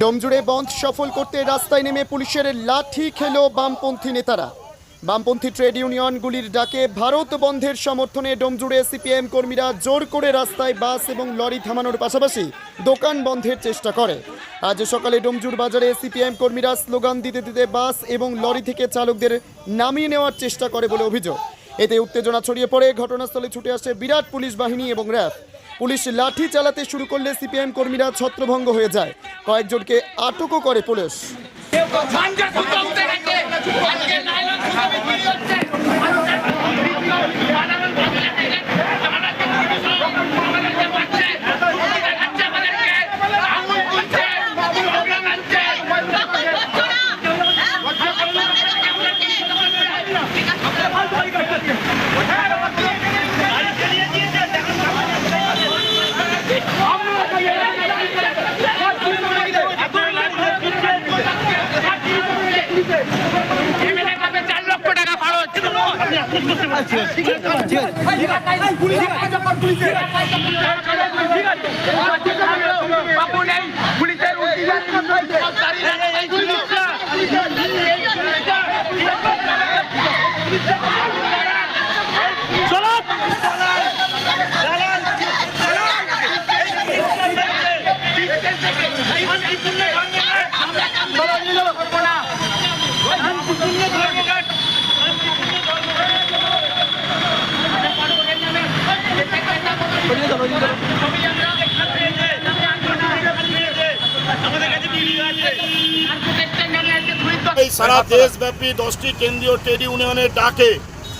ডোমজুড়ে বন্ধ সফল করতে রাস্তায় নেমে পুলিশের লাঠি খেলো বামপন্থী নেতারা। বামপন্থী ট্রেড ইউনিয়নগুলির ডাকে ভারত বন্ধের সমর্থনে ডোমজুড়ে সিপিএম কর্মীরা জোর করে রাস্তায় বাস এবং লরি থামানোর পাশাপাশি দোকান বন্ধের চেষ্টা করে। আজ সকালে ডোমজুর বাজারে সিপিএম কর্মীরা স্লোগান দিতে দিতে বাস এবং লরি থেকে চালকদের নামিয়ে নেওয়ার চেষ্টা করে বলে অভিযোগ। এতে উত্তেজনা ছড়িয়ে পড়ে, ঘটনাস্থলে ছুটে আসে বিরাট পুলিশ বাহিনী এবং র্যাব। পুলিশ লাঠি চালাতে শুরু করলে সিপিএম কর্মীরা ছত্রভঙ্গ হয়ে যায়। কয়েকজনকে আটকও করে পুলিশ। পুলিশের এই সারা দেশব্যাপী দশটি কেন্দ্রীয় ট্রেড ইউনিয়নের ডাকে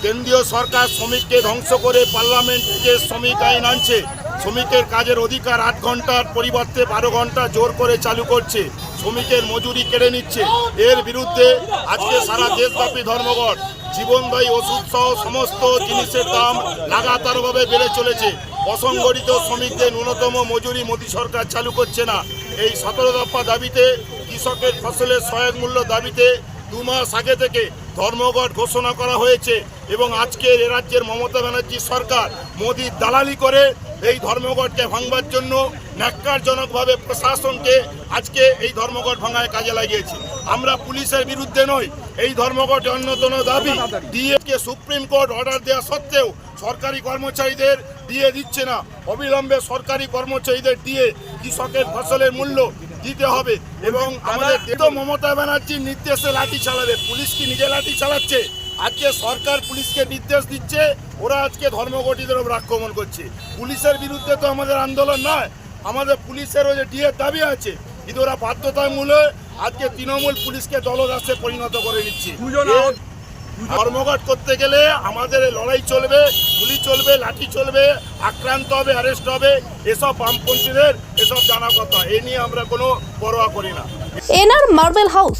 কেন্দ্রীয় সরকার শ্রমিককে ধ্বংস করে পার্লামেন্ট যে শ্রমিক আইন আনছে। শ্রমিকের কাজের অধিকার আট ঘণ্টার পরিবর্তে বারো ঘণ্টা জোর করে চালু করছে। শ্রমিকের মজুরি কেড়ে নিচ্ছে। এর বিরুদ্ধে আজকে সারা দেশব্যাপী ধর্মঘট। জীবনদায়ী ওষুধ সহ সমস্ত জিনিসের দাম লাগাতারভাবে বেড়ে চলেছে। অসংগঠিত শ্রমিকদের ন্যূনতম মজুরি মোদী সরকার চালু করছে না। এই সতেরো দফা দাবিতে কৃষকের ফসলের সহায়ক মূল্য দাবিতে দু মাস আগে থেকে ধর্মঘট ঘোষণা করা হয়েছে এবং আজকের এ রাজ্যের মমতা ব্যানার্জি সরকার মোদির দালালি করে এই ধর্মঘটকে ভাঙবার জন্য ন্যাক্কারজনকভাবে প্রশাসনকে আজকে এই ধর্মঘট ভাঙায় কাজে লাগিয়েছে। আমরা পুলিশের বিরুদ্ধে নই এই ধর্মঘটে অন্যতম দাবি ডিএকে সুপ্রিম কোর্ট অর্ডার দেওয়া সত্ত্বেও সরকারি কর্মচারীদের দিয়ে দিচ্ছে না। অবিলম্বে সরকারি কর্মচারীদের দিয়ে কৃষকের ফসলের মূল্য দিতে হবে এবং আমাদের মমতা ব্যানার্জির নির্দেশে লাঠি চালাবে। পুলিশ কি নিজে লাঠি চালাচ্ছে? আজকে সরকার পুলিশকে নির্দেশ দিচ্ছে ওরা আজকে ধর্মঘটিদের উপর আক্রমণ করছে। পুলিশের বিরুদ্ধে তো আমাদের আন্দোলন নয় আমাদের পুলিশেরও যে ডিএর দাবি আছে কিন্তু ওরা বাধ্যতামূলক আজকে তৃণমূল পুলিশকে দলদাসে পরিণত করে নিচ্ছে। ধর্মঘট করতে গেলে আমাদের লড়াই চলবে গুলি চলবে লাঠি চলবে আক্রান্ত হবে অ্যারেস্ট হবে এসব বামপন্থীদের এসব জানা কথা এ নিয়ে আমরা কোনো পরোয়া করি না। এনআর মার্বেল হাউস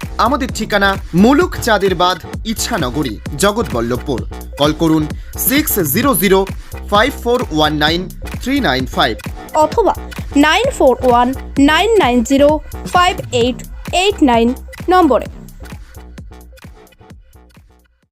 আমাদের ঠিকানা মুলুক চাঁদের বাদ ইচ্ছানগরী জগৎবল্লভপুর। কল করুন six zero zero five four one nine three nine five অথবা nine four one nine nine zero five eight eight nine নম্বরে।